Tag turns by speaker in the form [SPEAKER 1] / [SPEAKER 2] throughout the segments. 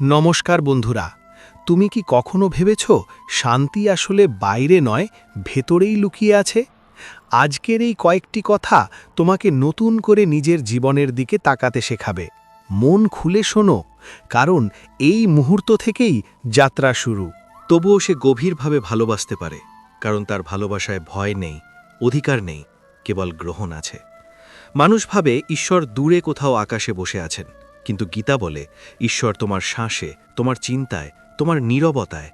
[SPEAKER 1] নমস্কার বন্ধুরা, তুমি কি কখনো ভেবেছ শান্তি আসলে বাইরে নয়, ভেতরেই লুকিয়ে আছে? আজকের এই কয়েকটি কথা তোমাকে নতুন করে নিজের জীবনের দিকে তাকাতে শেখাবে। মন খুলে শোনো, কারণ এই মুহূর্ত থেকেই যাত্রা শুরু।
[SPEAKER 2] তবুও সে গভীরভাবে ভালোবাসতে পারে, কারণ তার ভালোবাসায় ভয় নেই, অধিকার নেই, কেবল গ্রহণ আছে। মানুষ ভাবে ঈশ্বর দূরে কোথাও আকাশে বসে আছেন। কিন্তু গীতা বলে, ঈশ্বর তোমার শ্বাসে, তোমার চিন্তায়, তোমার নীরবতায়।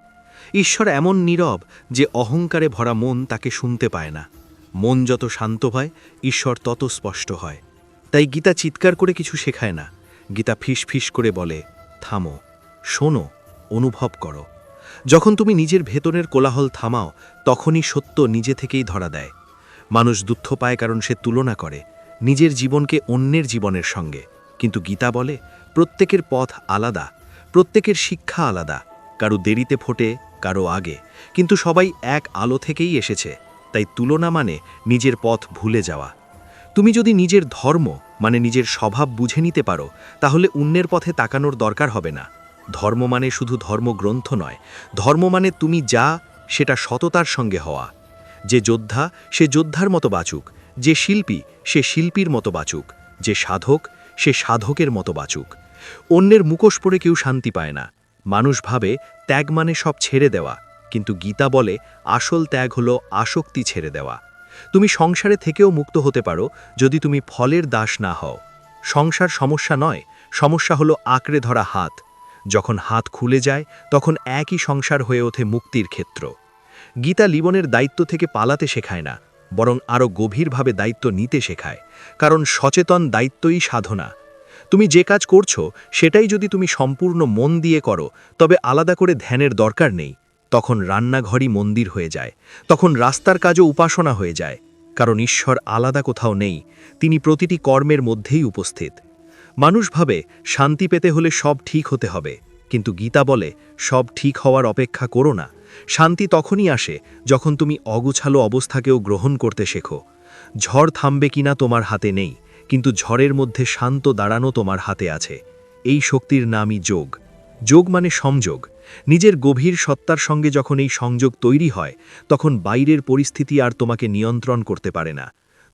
[SPEAKER 2] ঈশ্বর এমন নীরব যে অহংকারে ভরা মন তাকে শুনতে পায় না। মন যত শান্ত হয়, ঈশ্বর তত স্পষ্ট হয়। তাই গীতা চিৎকার করে কিছু শেখায় না। গীতা ফিস ফিস করে বলে, থামো, শোনো, অনুভব করো। যখন তুমি নিজের ভেতরের কোলাহল থামাও, তখনই সত্য নিজে থেকেই ধরা দেয়। মানুষ দুঃখ পায় কারণ সে তুলনা করে নিজের জীবনকে অন্যের জীবনের সঙ্গে। কিন্তু গীতা বলে, প্রত্যেকের পথ আলাদা, প্রত্যেকের শিক্ষা আলাদা, কারও দেরিতে ফোটে, কারও আগে, কিন্তু সবাই এক আলো থেকেই এসেছে, তাই তুলনা মানে নিজের পথ ভুলে যাওয়া। তুমি যদি নিজের ধর্ম মানে নিজের স্বভাব বুঝে নিতে পারো, তাহলে অন্যের পথে তাকানোর দরকার হবে না। ধর্ম মানে শুধু ধর্মগ্রন্থ নয়, ধর্ম মানে তুমি যা, সেটা সততার সঙ্গে হওয়া। যে যোদ্ধা, সে যোদ্ধার মতো বাঁচুক, যে শিল্পী, সে শিল্পীর মতো বাঁচুক, যে সাধক সে সাধকের মতো বাঁচুক। অন্যের মুখোশ পরে কেউ শান্তি পায় না। মানুষ ভাবে, ত্যাগ মানে সব ছেড়ে দেওয়া। কিন্তু গীতা বলে, আসল ত্যাগ হলো আসক্তি ছেড়ে দেওয়া। তুমি সংসারে থেকেও মুক্ত হতে পারো যদি তুমি ফলের দাস না হও। সংসার সমস্যা নয়, সমস্যা হলো আঁকড়ে ধরা হাত। যখন হাত খুলে যায়, তখন একই সংসার হয়ে ওঠে মুক্তির ক্ষেত্র। গীতা লিবনের দায়িত্ব থেকে পালাতে শেখায় না। বরং আরও গভীরভাবে দায়িত্ব নিতে শেখায়, কারণ সচেতন দায়িত্বই সাধনা। তুমি যে কাজ করছ, সেটাই যদি তুমি সম্পূর্ণ মন দিয়ে করো, তবে আলাদা করে ধ্যানের দরকার নেই। তখন রান্নাঘরই মন্দির হয়ে যায়, তখন রাস্তার কাজও উপাসনা হয়ে যায়, কারণ ঈশ্বর আলাদা কোথাও নেই, তিনি প্রতিটি কর্মের মধ্যেই উপস্থিত। মানুষ ভাবে, শান্তি পেতে হলে সব ঠিক হতে হবে, কিন্তু গীতা বলে, সব ঠিক হওয়ার অপেক্ষা করো না। শান্তি তখনই আসে যখন তুমি অগুছালো অবস্থাকেও গ্রহণ করতে শেখো। ঝড় থামবে কিনা তোমার হাতে নেই, কিন্তু ঝড়ের মধ্যে শান্ত দাঁড়ানো তোমার হাতে আছে। এই শক্তির নামই যোগ। যোগ মানে সংযোগ। নিজের গভীর সত্তার সঙ্গে যখন এই সংযোগ তৈরি হয়, তখন বাইরের পরিস্থিতি আর তোমাকে নিয়ন্ত্রণ করতে পারে না।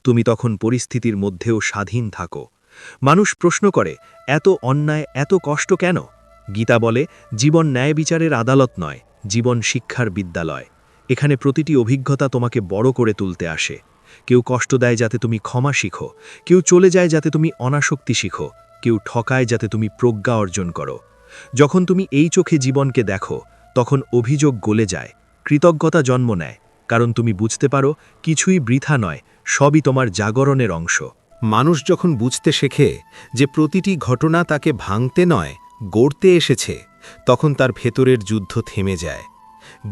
[SPEAKER 2] তুমি তখন পরিস্থিতির মধ্যেও স্বাধীন থাকো। মানুষ প্রশ্ন করে, এত অন্যায়, এত কষ্ট কেন? গীতা বলে, জীবন ন্যায় বিচারের আদালত নয় জীবন শিক্ষার বিদ্যালয়। এখানে প্রতিটি অভিজ্ঞতা তোমাকে বড় করে তুলতে আসে। কেউ কষ্ট দেয় যাতে তুমি ক্ষমা শিখো, কেউ চলে যায় যাতে তুমি অনাসক্তি শিখো, কেউ ঠকায় যাতে তুমি প্রজ্ঞা অর্জন করো। যখন তুমি এই চোখে জীবনকে দেখো, তখন অভিযোগ গলে যায়, কৃতজ্ঞতা জন্ম নেয়, কারণ তুমি বুঝতে পারো কিছুই বৃথা নয়, সবই তোমার জাগরণের অংশ।
[SPEAKER 1] মানুষ যখন বুঝতে শেখে যে প্রতিটি ঘটনা তাকে ভাঙতে নয়, গড়তে এসেছে তখন তার ভেতরের যুদ্ধ থেমে যায়।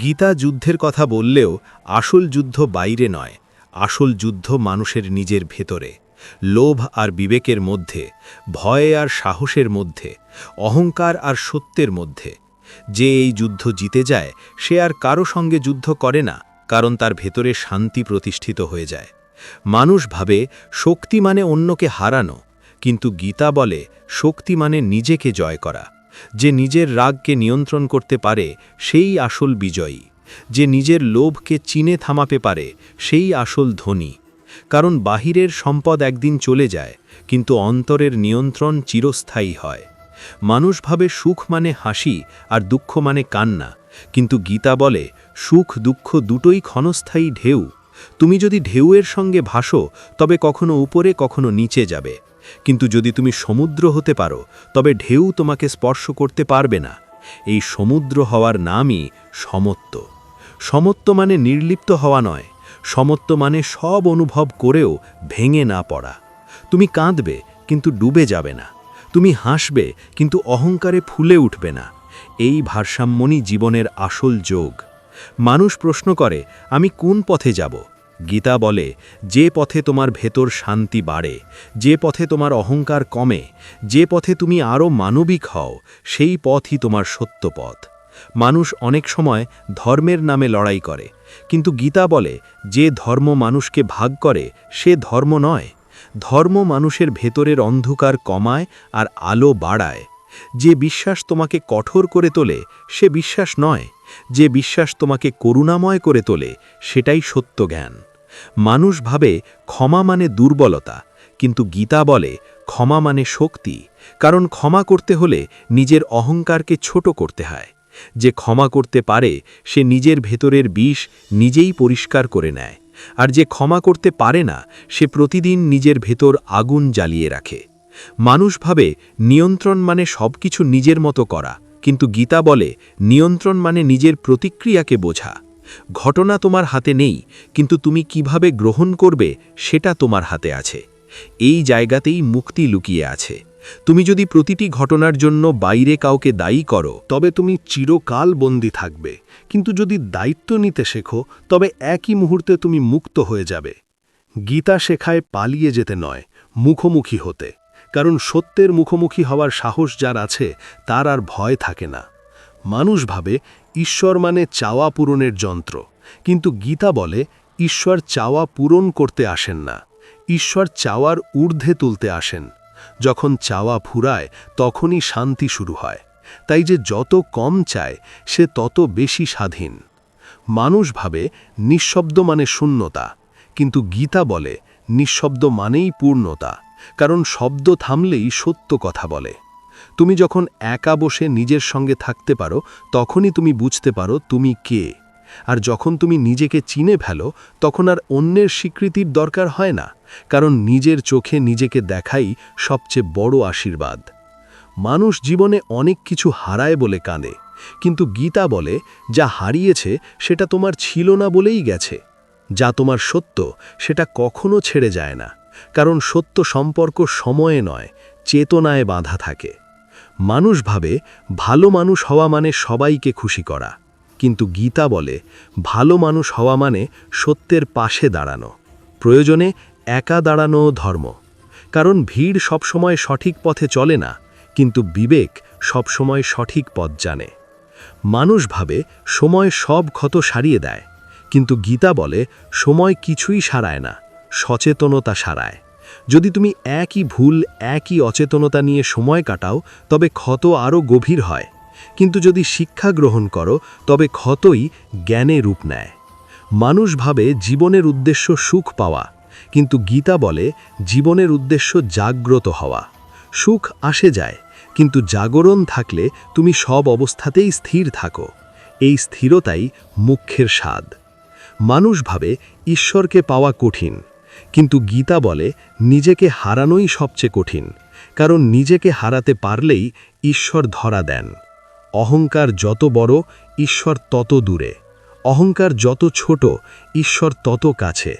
[SPEAKER 1] গীতা যুদ্ধের কথা বললেও আসল যুদ্ধ বাইরে নয়, আসল যুদ্ধ মানুষের নিজের ভেতরে। লোভ আর বিবেকের মধ্যে, ভয় আর সাহসের মধ্যে, অহংকার আর সত্যের মধ্যে। যে এই যুদ্ধ জিতে যায়, সে আর কারও সঙ্গে যুদ্ধ করে না, কারণ তার ভেতরে শান্তি প্রতিষ্ঠিত হয়ে যায়। মানুষ ভাবে, শক্তি মানে অন্যকে হারানো, কিন্তু গীতা বলে, শক্তি মানে নিজেকে জয় করা। যে নিজের রাগকে নিয়ন্ত্রণ করতে পারে, সেই আসল বিজয়ী। যে নিজের লোভকে চিনে থামাতে পারে, সেই আসল ধনী। কারণ বাহিরের সম্পদ একদিন চলে যায়, কিন্তু অন্তরের নিয়ন্ত্রণ চিরস্থায়ী হয়। মানুষ ভাবে সুখ মানে হাসি আর দুঃখ মানে কান্না। কিন্তু গীতা বলে, সুখ দুঃখ দুটোই ক্ষণস্থায়ী ঢেউ। তুমি যদি ঢেউয়ের সঙ্গে ভাসো, তবে কখনো উপরে, কখনো নিচে যাবে। কিন্তু যদি তুমি সমুদ্র হতে পারো, তবে ঢেউ তোমাকে স্পর্শ করতে পারবে না। এই সমুদ্র হওয়ার নামই সমত্ব। সমত্ব মানে নির্লিপ্ত হওয়া নয়। সমত্ব মানে সব অনুভব করেও ভেঙে না পড়া। তুমি কাঁদবে, কিন্তু ডুবে যাবে না। তুমি হাসবে, কিন্তু অহংকারে ফুলে উঠবে না। এই ভারসাম্যনই জীবনের আসল যোগ। মানুষ প্রশ্ন করে, আমি কোন পথে যাব? গীতা বলে, যে পথে তোমার ভেতর শান্তি বাড়ে, যে পথে তোমার অহংকার কমে, যে পথে তুমি আরও মানবিক হও, সেই পথই তোমার সত্য পথ। মানুষ অনেক সময় ধর্মের নামে লড়াই করে, কিন্তু গীতা বলে, যে ধর্ম মানুষকে ভাগ করে, সে ধর্ম নয়। ধর্ম মানুষের ভেতরের অন্ধকার কমায় আর আলো বাড়ায়। যে বিশ্বাস তোমাকে কঠোর করে তোলে, সে বিশ্বাস নয়। যে বিশ্বাস তোমাকে করুণাময় করে তোলে, সেটাই সত্য জ্ঞান। মানুষ ভাবে ক্ষমা মানে দুর্বলতা, কিন্তু গীতা বলে ক্ষমা মানে শক্তি, কারণ ক্ষমা করতে হলে নিজের অহংকারকে ছোট করতে হয়। যে ক্ষমা করতে পারে, সে নিজের ভেতরের বিষ নিজেই পরিষ্কার করে নেয়, আর যে ক্ষমা করতে পারে না, সে প্রতিদিন নিজের ভেতর আগুন জ্বালিয়ে রাখে। মানুষ ভাবে নিয়ন্ত্রণ মানে সবকিছু নিজের মতো করা কিন্তু গীতা বলে, নিয়ন্ত্রণ মানে নিজের প্রতিক্রিয়াকে বোঝা। ঘটনা তোমার হাতে নেই, কিন্তু তুমি কীভাবে গ্রহণ করবে, সেটা তোমার হাতে আছে। এই জায়গাতেই মুক্তি লুকিয়ে আছে। তুমি যদি প্রতিটি ঘটনার জন্য বাইরে কাউকে দায়ী করো,
[SPEAKER 3] তবে তুমি চিরকাল বন্দী থাকবে। কিন্তু যদি দায়িত্ব নিতে শেখো, তবে একই মুহূর্তে তুমি মুক্ত হয়ে যাবে। গীতা শেখায় পালিয়ে যেতে নয়, মুখোমুখি হতে। কারণ সত্যের মুখোমুখি হওয়ার সাহস যার আছে, তার আর ভয় থাকে না। মানুষ ভাবে, ঈশ্বর মানে চাওয়া পূরণের যন্ত্র। কিন্তু গীতা বলে, ঈশ্বর চাওয়া পূরণ করতে আসেন না। ঈশ্বর চাওয়ার ঊর্ধ্বে তুলতে আসেন। যখন চাওয়া ফুরায়, তখনই শান্তি শুরু হয়। তাই যে যত কম চায়, সে তত বেশি স্বাধীন। মানুষ ভাবে, নিঃশব্দ মানে শূন্যতা। কিন্তু গীতা বলে, নিঃশব্দ মানেই পূর্ণতা। কারণ শব্দ থামলেই সত্য কথা বলে। তুমি যখন একা বসে নিজের সঙ্গে থাকতে পারো, তখনই তুমি বুঝতে পারো তুমি কে। আর যখন তুমি নিজেকে চিনে ফেলো, তখন আর অন্যের স্বীকৃতির দরকার হয় না, কারণ নিজের চোখে নিজেকে দেখাই সবচেয়ে বড় আশীর্বাদ। মানুষ জীবনে অনেক কিছু হারায় বলে কাঁদে, কিন্তু গীতা বলে, যা হারিয়েছে, সেটা তোমার ছিল না বলেই গেছে। যা তোমার সত্য, সেটা কখনো ছেড়ে যায় না। কারণ সত্য সম্পর্ক সময়ে নয়, চেতনায় বাঁধা থাকে। মানুষ ভাবে, ভালো মানুষ হওয়া মানে সবাইকে খুশি করা। কিন্তু গীতা বলে, ভালো মানুষ হওয়া মানে সত্যের পাশে দাঁড়ানো। প্রয়োজনে একা দাঁড়ানো ধর্ম। কারণ ভিড় সবসময় সঠিক পথে চলে না, কিন্তু বিবেক সবসময় সঠিক পথ জানে। মানুষ ভাবে, সময় সব ক্ষত সারিয়ে দেয়। কিন্তু গীতা বলে, সময় কিছুই সারায় না। সচেতনতা সারায়। যদি তুমি একই ভুল, একই অচেতনতা নিয়ে সময় কাটাও, তবে ক্ষত আরও গভীর হয়। কিন্তু যদি শিক্ষা গ্রহণ করো, তবে ক্ষতই জ্ঞানে রূপ নেয়। মানুষ ভাবে জীবনের উদ্দেশ্য সুখ পাওয়া, কিন্তু গীতা বলে জীবনের উদ্দেশ্য জাগ্রত হওয়া। সুখ আসে যায়, কিন্তু জাগরণ থাকলে তুমি সব অবস্থাতেই স্থির থাকো। এই স্থিরতাই মুখ্যের স্বাদ। মানুষ ভাবে ঈশ্বরকে পাওয়া কঠিন কিন্তু গীতা বলে নিজেকে হারানোই সবচেয়ে কঠিন, কারণ নিজেকে হারাতে পারলেই ঈশ্বর ধরা দেন। অহংকার যত বড়, ঈশ্বর তত দূরে। অহংকার যত ছোট, ঈশ্বর তত কাছে।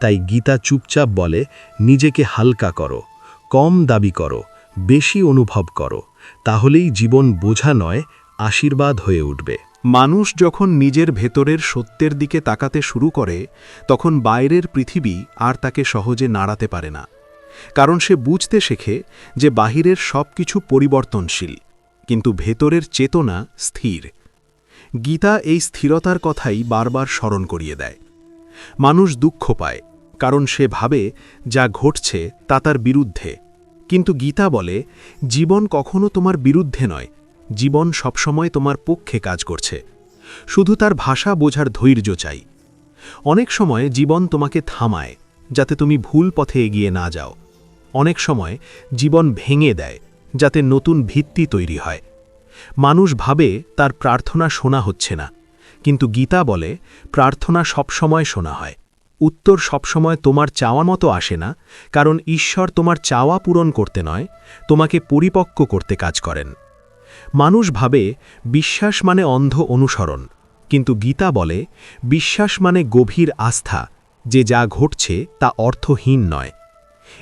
[SPEAKER 3] তাই গীতা চুপচাপ বলে, নিজেকে হালকা করো, কম দাবি করো, বেশি অনুভব করো, তাহলেই জীবন বোঝা নয়, আশীর্বাদ হয়ে উঠবে।
[SPEAKER 1] মানুষ যখন নিজের ভেতরের সত্যের দিকে তাকাতে শুরু করে, তখন বাইরের পৃথিবী আর তাকে সহজে নাড়াতে পারে না। কারণ সে বুঝতে শেখে যে বাহিরের সব কিছু পরিবর্তনশীল, কিন্তু ভেতরের চেতনা স্থির। গীতা এই স্থিরতার কথাই বারবার স্মরণ করিয়ে দেয়। মানুষ দুঃখ পায়, কারণ সে ভাবে যা ঘটছে তা তার বিরুদ্ধে। কিন্তু গীতা বলে, জীবন কখনো তোমার বিরুদ্ধে নয় জীবন সবসময় তোমার পক্ষে কাজ করছে। শুধু তার ভাষা বোঝার ধৈর্য চাই। অনেক সময় জীবন তোমাকে থামায়, যাতে তুমি ভুল পথে এগিয়ে না যাও। অনেক সময় জীবন ভেঙে দেয়, যাতে নতুন ভিত্তি তৈরি হয়। মানুষ ভাবে তার প্রার্থনা শোনা হচ্ছে না, কিন্তু গীতা বলে, প্রার্থনা সবসময় শোনা হয়। উত্তর সবসময় তোমার চাওয়া মতো আসে না, কারণ ঈশ্বর তোমার চাওয়া পূরণ করতে নয়, তোমাকে পরিপক্ক করতে কাজ করেন। মানুষ ভাবে বিশ্বাস মানে অন্ধ অনুসরণ, কিন্তু গীতা বলে বিশ্বাস মানে গভীর আস্থা, যে যা ঘটছে তা অর্থহীন নয়।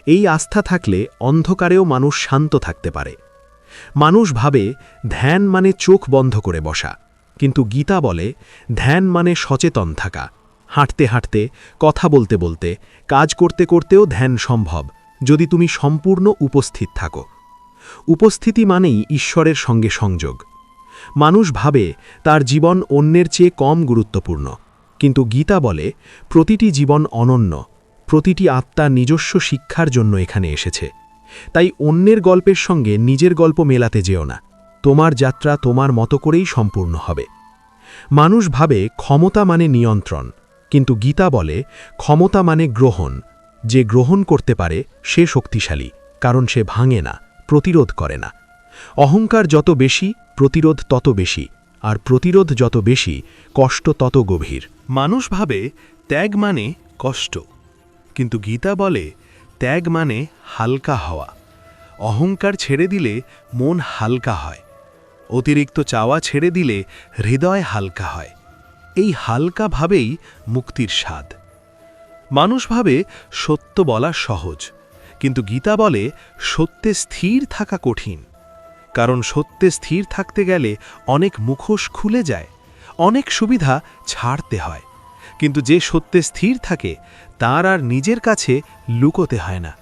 [SPEAKER 1] এই আস্থা থাকলে অন্ধকারেও মানুষ শান্ত থাকতে পারে। মানুষ ভাবে ধ্যান মানে চোখ বন্ধ করে বসা, কিন্তু গীতা বলে ধ্যান মানে সচেতন থাকা, হাঁটতে হাঁটতে, কথা বলতে বলতে, কাজ করতে করতেও ধ্যান সম্ভব, যদি তুমি সম্পূর্ণ উপস্থিত থাকো। উপস্থিতি মানেই ঈশ্বরের সঙ্গে সংযোগ। মানুষ ভাবে তার জীবন অন্যের চেয়ে কম গুরুত্বপূর্ণ। কিন্তু গীতা বলে, প্রতিটি জীবন অনন্য, প্রতিটি আত্মা নিজস্ব শিক্ষার জন্য এখানে এসেছে। তাই অন্যের গল্পের সঙ্গে নিজের গল্প মেলাতে যেও না। তোমার যাত্রা তোমার মতো করেই সম্পূর্ণ হবে। মানুষ ভাবে ক্ষমতা মানে নিয়ন্ত্রণ, কিন্তু গীতা বলে, ক্ষমতা মানে গ্রহণ। যে গ্রহণ করতে পারে, সে শক্তিশালী, কারণ সে ভাঙে না। প্রতিরোধ করে না। অহংকার যত বেশি, প্রতিরোধ তত বেশি, আর প্রতিরোধ যত বেশি, কষ্ট তত গভীর।
[SPEAKER 3] মানুষ ভাবে, ত্যাগ মানে কষ্ট। কিন্তু গীতা বলে, ত্যাগ মানে হালকা হওয়া। অহংকার ছেড়ে দিলে মন হালকা হয়। অতিরিক্ত চাওয়া ছেড়ে দিলে হৃদয় হালকা হয়। এই হালকা ভাবেই মুক্তির স্বাদ। মানুষ ভাবে, সত্য বলা সহজ। কিন্তু গীতা বলে সত্যে স্থির থাকা কঠিন। কারণ সত্যে স্থির থাকতে গেলে অনেক মুখোশ খুলে যায়, অনেক সুবিধা ছাড়তে হয়। কিন্তু যে সত্যে স্থির থাকে, তার আর নিজের কাছে লুকোতে হয় না।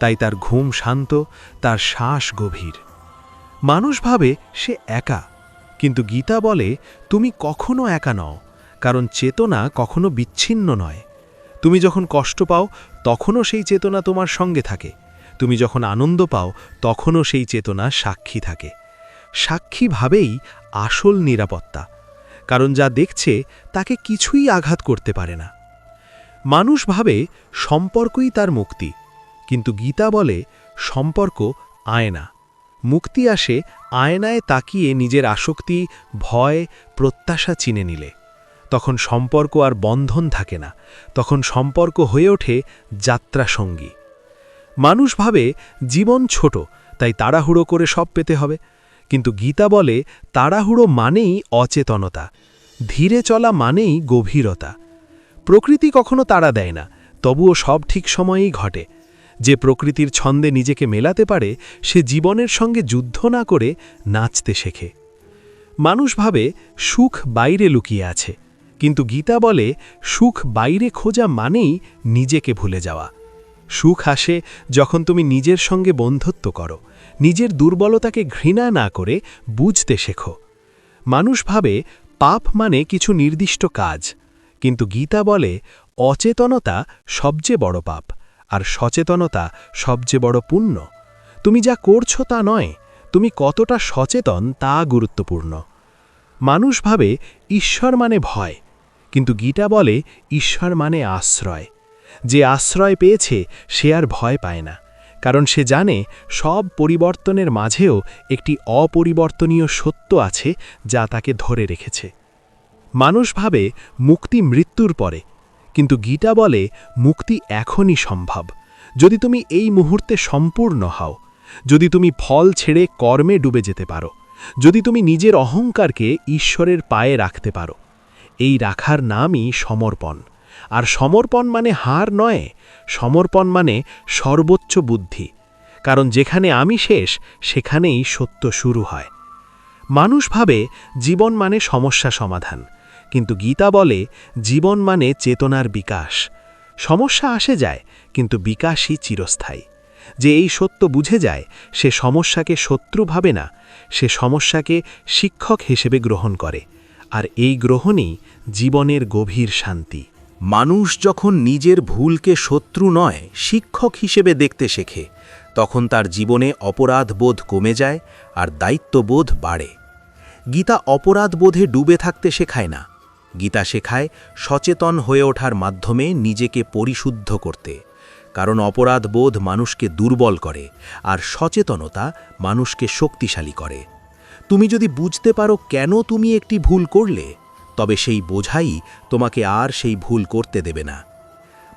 [SPEAKER 3] তাই তার ঘুম শান্ত, তার শ্বাস গভীর। মানুষ ভাবে সে একা, কিন্তু গীতা বলে তুমি কখনো একা নও, কারণ চেতনা কখনো বিচ্ছিন্ন নয়। তুমি যখন কষ্ট পাও, তখনও সেই চেতনা তোমার সঙ্গে থাকে। তুমি যখন আনন্দ পাও, তখনও সেই চেতনা সাক্ষী থাকে। সাক্ষীভাবেই আসল নিরাপত্তা, কারণ যা দেখছে, তাকে কিছুই আঘাত করতে পারে না। মানুষ ভাবে সম্পর্কই তার মুক্তি, কিন্তু গীতা বলে সম্পর্ক আয়না। মুক্তি আসে আয়নায় তাকিয়ে নিজের আসক্তি, ভয়, প্রত্যাশা চিনে নিলে। তখন সম্পর্ক আর বন্ধন থাকে না, তখন সম্পর্ক হয়ে ওঠে যাত্রা সঙ্গী। মানুষ ভাবে জীবন ছোট, তাই তাড়াহুড়ো করে সব পেতে হবে। কিন্তু গীতা বলে, তাড়াহুড়ো মানেই অচেতনতা, ধীরে চলা মানেই গভীরতা। প্রকৃতি কখনো তাড়া দেয় না, তবুও সব ঠিক সময়েই ঘটে। যে প্রকৃতির ছন্দে নিজেকে মেলাতে পারে, সে জীবনের সঙ্গে যুদ্ধ না করে নাচতে শেখে। মানুষ ভাবে সুখ বাইরে লুকিয়ে আছে কিন্তু গীতা বলে, সুখ বাইরে খোঁজা মানেই নিজেকে ভুলে যাওয়া। সুখ আসে যখন তুমি নিজের সঙ্গে বন্ধুত্ব করো, নিজের দুর্বলতাকে ঘৃণা না করে বুঝতে শেখো। মানুষ ভাবে, পাপ মানে কিছু নির্দিষ্ট কাজ। কিন্তু গীতা বলে, অচেতনতা সবচেয়ে বড় পাপ, আর সচেতনতা সবচেয়ে বড় পুণ্য। তুমি যা করছ তা নয়, তুমি কতটা সচেতন তা গুরুত্বপূর্ণ। মানুষ ভাবে, ঈশ্বর মানে ভয়। কিন্তু গীতা বলে, ঈশ্বর মানে আশ্রয়। যে আশ্রয় পেয়েছে, সে আর ভয় পায় না। কারণ সে জানে, সব পরিবর্তনের মাঝেও একটি অপরিবর্তনীয় সত্য আছে, যা তাকে ধরে রেখেছে। মানুষ ভাবে, মুক্তি মৃত্যুর পরে। কিন্তু গীতা বলে, মুক্তি এখনই সম্ভব। যদি তুমি এই মুহূর্তে সম্পূর্ণ হও, যদি তুমি ফল ছেড়ে কর্মে ডুবে যেতে পারো, যদি তুমি নিজের অহংকারকে ঈশ্বরের পায়ে রাখতে পারো এই রাখার নামই সমর্পণ। আর সমর্পণ মানে হার নয়, সমর্পণ মানে সর্বোচ্চ বুদ্ধি। কারণ যেখানে আমি শেষ, সেখানেই সত্য শুরু হয়। মানুষ ভাবে জীবন মানে সমস্যা সমাধান, কিন্তু গীতা বলে জীবন মানে চেতনার বিকাশ। সমস্যা আসে যায়, কিন্তু বিকাশই চিরস্থায়ী। যে এই সত্য বুঝে যায়, সে সমস্যাকে শত্রু ভাবে না, সে সমস্যাকে শিক্ষক হিসেবে গ্রহণ করে। আর এই গ্রহণই জীবনের গভীর শান্তি।
[SPEAKER 2] মানুষ যখন নিজের ভুলকে শত্রু নয়, শিক্ষক হিসেবে দেখতে শেখে, তখন তার জীবনে অপরাধবোধ কমে যায় আর দায়িত্ববোধ বাড়ে। গীতা অপরাধবোধে ডুবে থাকতে শেখায় না। গীতা শেখায় সচেতন হয়ে ওঠার মাধ্যমে নিজেকে পরিশুদ্ধ করতে। কারণ অপরাধবোধ মানুষকে দুর্বল করে আর সচেতনতা মানুষকে শক্তিশালী করে। তুমি যদি বুঝতে পারো কেন তুমি একটি ভুল করলে, তবে সেই বোঝাই তোমাকে আর সেই ভুল করতে দেবে না।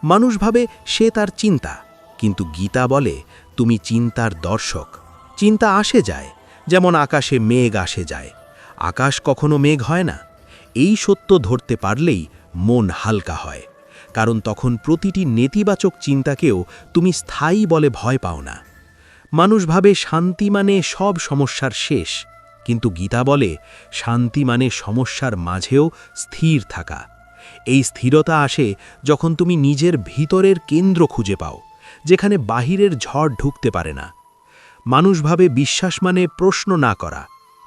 [SPEAKER 2] মানুষ ভাবে সে তার চিন্তা, কিন্তু গীতা বলে তুমি চিন্তার দর্শক। চিন্তা আসে যায়, যেমন আকাশে মেঘ আসে যায়। আকাশ কখনো মেঘ হয় না। এই সত্য ধরতে পারলেই মন হালকা হয়, কারণ তখন প্রতিটি নেতিবাচক চিন্তাকেও তুমি স্থায়ী বলে ভয় পাও না। মানুষ ভাবে শান্তি মানে সব সমস্যার শেষ কিন্তু গীতা বলে, শান্তি মানে সমস্যার মাঝেও স্থির থাকা। এই স্থিরতা আসে যখন তুমি নিজের ভিতরের কেন্দ্র খুঁজে পাও, যেখানে বাহিরের ঝড় ঢুকতে পারে না। মানুষভাবে বিশ্বাস মানে প্রশ্ন না করা,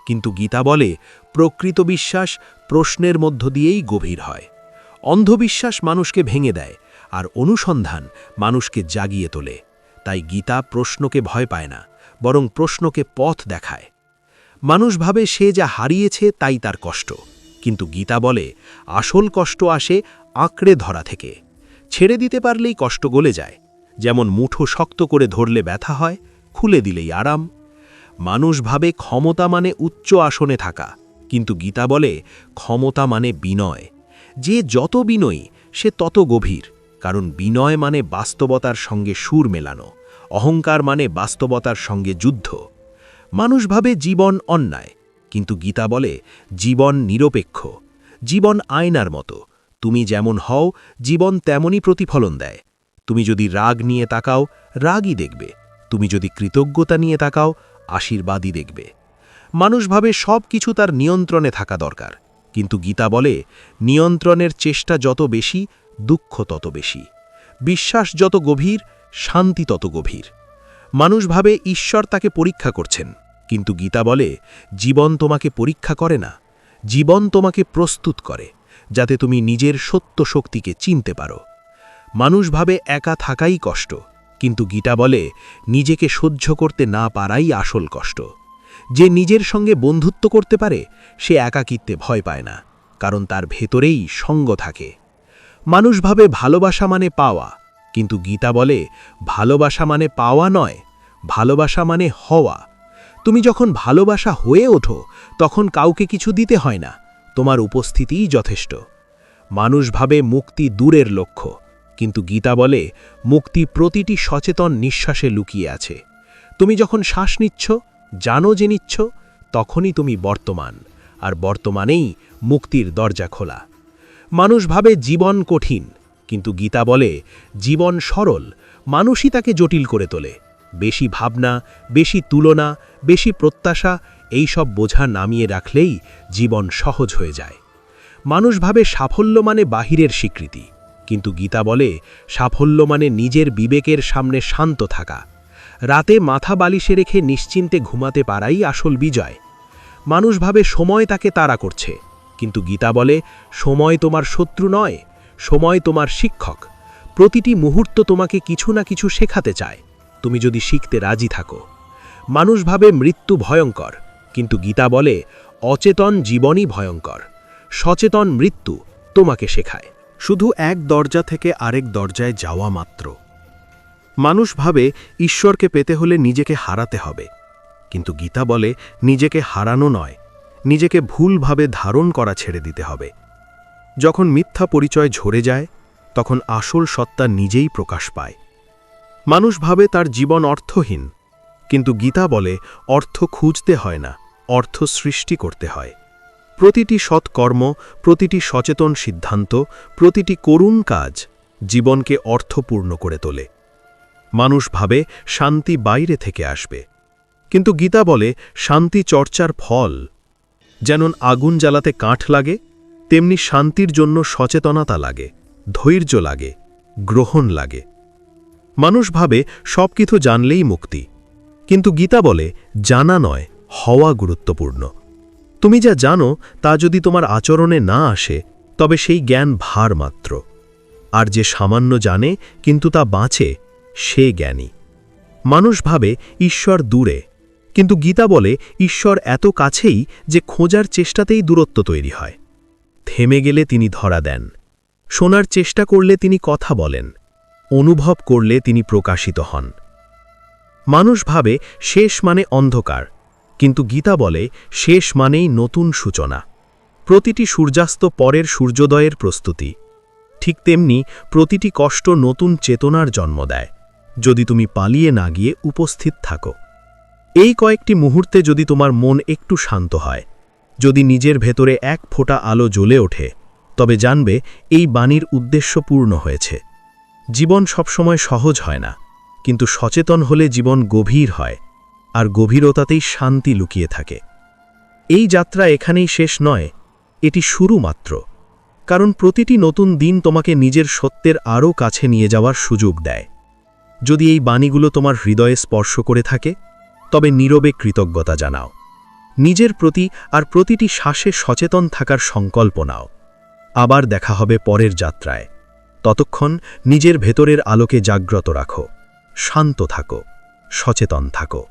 [SPEAKER 2] কিন্তু গীতা বলে, প্রকৃত বিশ্বাস প্রশ্নের মধ্য দিয়েই গভীর হয়। অন্ধবিশ্বাস মানুষকে ভেঙে দেয়, আর অনুসন্ধান মানুষকে জাগিয়ে তোলে।
[SPEAKER 1] তাই গীতা প্রশ্নকে ভয় পায় না, বরং প্রশ্নকে পথ দেখায়। মানুষ ভাবে সে যা হারিয়েছে তাই তার কষ্ট। কিন্তু গীতা বলে, আসল কষ্ট আসে আঁকড়ে ধরা থেকে। ছেড়ে দিতে পারলেই কষ্ট গলে যায়। যেমন মুঠো শক্ত করে ধরলে ব্যথা হয়, খুলে দিলেই আরাম। মানুষ ভাবে ক্ষমতা মানে উচ্চ আসনে থাকা। কিন্তু গীতা বলে, ক্ষমতা মানে বিনয়। যে যত বিনয়ী, সে তত গভীর। কারণ বিনয় মানে বাস্তবতার সঙ্গে সুর মেলানো। অহংকার মানে বাস্তবতার সঙ্গে যুদ্ধ। মানুষ ভাবে জীবন অন্যায়, কিন্তু গীতা বলে জীবন নিরপেক্ষ, জীবন আয়নার মতো। তুমি যেমন হও, জীবন তেমনই প্রতিফলন দেয়। তুমি যদি রাগ নিয়ে তাকাও, রাগই দেখবে। তুমি যদি কৃতজ্ঞতা নিয়ে তাকাও, আশীর্বাদই দেখবে। মানুষ ভাবে সব কিছু তার নিয়ন্ত্রণে থাকা দরকার, কিন্তু গীতা বলে নিয়ন্ত্রণের চেষ্টা যত বেশি, দুঃখ তত বেশি। বিশ্বাস যত গভীর, শান্তি তত গভীর। মানুষ ভাবে ঈশ্বর তাকে পরীক্ষা করছেন। কিন্তু গীতা বলে, জীবন তোমাকে পরীক্ষা করে না, জীবন তোমাকে প্রস্তুত করে, যাতে তুমি নিজের সত্য শক্তিকে চিনতে পারো। মানুষ ভাবে একা থাকাই কষ্ট, কিন্তু গীতা বলে, নিজেকে সহ্য করতে না পারাই আসল কষ্ট। যে নিজের সঙ্গে বন্ধুত্ব করতে পারে, সে একাকিত্বে ভয় পায় না, কারণ তার ভেতরেই সঙ্গ থাকে। মানুষ ভাবে ভালোবাসা মানে পাওয়া, কিন্তু গীতা বলে, ভালোবাসা মানে পাওয়া নয়, ভালোবাসা মানে হওয়া। তুমি যখন ভালোবাসা হয়ে ওঠো, তখন কাউকে কিছু দিতে হয় না। তোমার উপস্থিতিই যথেষ্ট। মানুষ ভাবে মুক্তি দূরের লক্ষ্য, কিন্তু গীতা বলে মুক্তি প্রতিটি সচেতন নিঃশ্বাসে লুকিয়ে আছে। তুমি যখন শ্বাস নিচ্ছ, জানো যে নিচ্ছ, তখনই তুমি বর্তমান, আর বর্তমানেই মুক্তির দরজা খোলা। মানুষ ভাবে জীবন কঠিন, কিন্তু গীতা বলে জীবন সরল, মানুষই তাকে জটিল করে তোলে। বেশি ভাবনা, বেশি তুলনা, বেশি প্রত্যাশা এই সব বোঝা নামিয়ে রাখলেই জীবন সহজ হয়ে যায়। মানুষ ভাবে সাফল্য মানে বাহিরের স্বীকৃতি। কিন্তু গীতা বলে, সাফল্য মানে নিজের বিবেকের সামনে শান্ত থাকা। রাতে মাথা বালিশে রেখে নিশ্চিন্তে ঘুমাতে পারাই আসল বিজয়। মানুষ ভাবে সময় তাকে তাড়া করছে। কিন্তু গীতা বলে, সময় তোমার শত্রু নয়, সময় তোমার শিক্ষক। প্রতিটি মুহূর্ত তোমাকে কিছু না কিছু শেখাতে চায়। তুমি যদি শিখতে রাজি থাকো। মানুষ ভাবে মৃত্যু ভয়ঙ্কর, কিন্তু গীতা বলে, অচেতন জীবনই ভয়ঙ্কর। সচেতন মৃত্যু তোমাকে শেখায়।
[SPEAKER 3] শুধু এক দরজা থেকে আরেক দরজায় যাওয়া মাত্র। মানুষ ভাবে ঈশ্বরকে পেতে হলে নিজেকে হারাতে হবে। কিন্তু গীতা বলে, নিজেকে হারানো নয়, নিজেকে ভুলভাবে ধারণ করা ছেড়ে দিতে হবে। যখন মিথ্যা পরিচয় ঝরে যায়, তখন আসল সত্তা নিজেই প্রকাশ পায়। মানুষ ভাবে তার জীবন অর্থহীন, কিন্তু গীতা বলে অর্থ খুঁজতে হয় না, অর্থ সৃষ্টি করতে হয়। প্রতিটি সৎকর্ম, প্রতিটি সচেতন সিদ্ধান্ত, প্রতিটি করুণ কাজ জীবনকে অর্থপূর্ণ করে তোলে। মানুষ ভাবে শান্তি বাইরে থেকে আসবে। কিন্তু গীতা বলে শান্তি চর্চার ফল, যেমন আগুন জ্বালাতে কাঠ লাগে, তেমনি শান্তির জন্য সচেতনতা লাগে, ধৈর্য লাগে, গ্রহণ লাগে। মানুষ ভাবে সব কিছু জানলেই মুক্তি। কিন্তু গীতা বলে, জানা নয়, হওয়া গুরুত্বপূর্ণ। তুমি যা জানো, তা যদি তোমার আচরণে না আসে, তবে সেই জ্ঞান ভার মাত্র। আর যে সামান্য জানে, কিন্তু তা বাঁচে, সে জ্ঞানী। মানুষ ভাবে, ঈশ্বর দূরে। কিন্তু গীতা বলে, ঈশ্বর এত কাছেই যে খোঁজার চেষ্টাতেই দূরত্ব তৈরি হয়। থেমে গেলে তিনি ধরা দেন। শোনার চেষ্টা করলে তিনি কথা বলেন। অনুভব করলে তিনি প্রকাশিত হন। মানুষ ভাবে, শেষ মানে অন্ধকার, কিন্তু গীতা বলে, শেষ মানেই নতুন সূচনা। প্রতিটি সূর্যাস্ত পরের সূর্যোদয়ের প্রস্তুতি। ঠিক তেমনি, প্রতিটি কষ্ট নতুন চেতনার জন্ম দেয়, যদি তুমি পালিয়ে না গিয়ে উপস্থিত থাকো। এই কয়েকটি মুহূর্তে যদি তোমার মন একটু শান্ত হয়, যদি নিজের ভেতরে এক ফোঁটা আলো জ্বলে ওঠে, তবে জানবে, এই বাণীর উদ্দেশ্য পূর্ণ হয়েছে। জীবন সবসময় সহজ হয় না, কিন্তু সচেতন হলে জীবন গভীর হয়, আর গভীরতাতেই শান্তি লুকিয়ে থাকে। এই যাত্রা এখানেই শেষ নয়, এটি শুরু মাত্র কারণ প্রতিটি নতুন দিন তোমাকে নিজের সত্যের আরও কাছে নিয়ে যাওয়ার সুযোগ দেয়। যদি এই বাণীগুলো তোমার হৃদয়ে স্পর্শ করে থাকে, তবে নীরবে কৃতজ্ঞতা জানাও। নিজের প্রতি আর প্রতিটি শ্বাসে সচেতন থাকার সংকল্প নাও। আবার দেখা হবে পরের যাত্রায়। ততক্ষণ নিজের ভেতরের আলোকে জাগ্রত রাখো শান্ত থাকো সচেতন থাকো।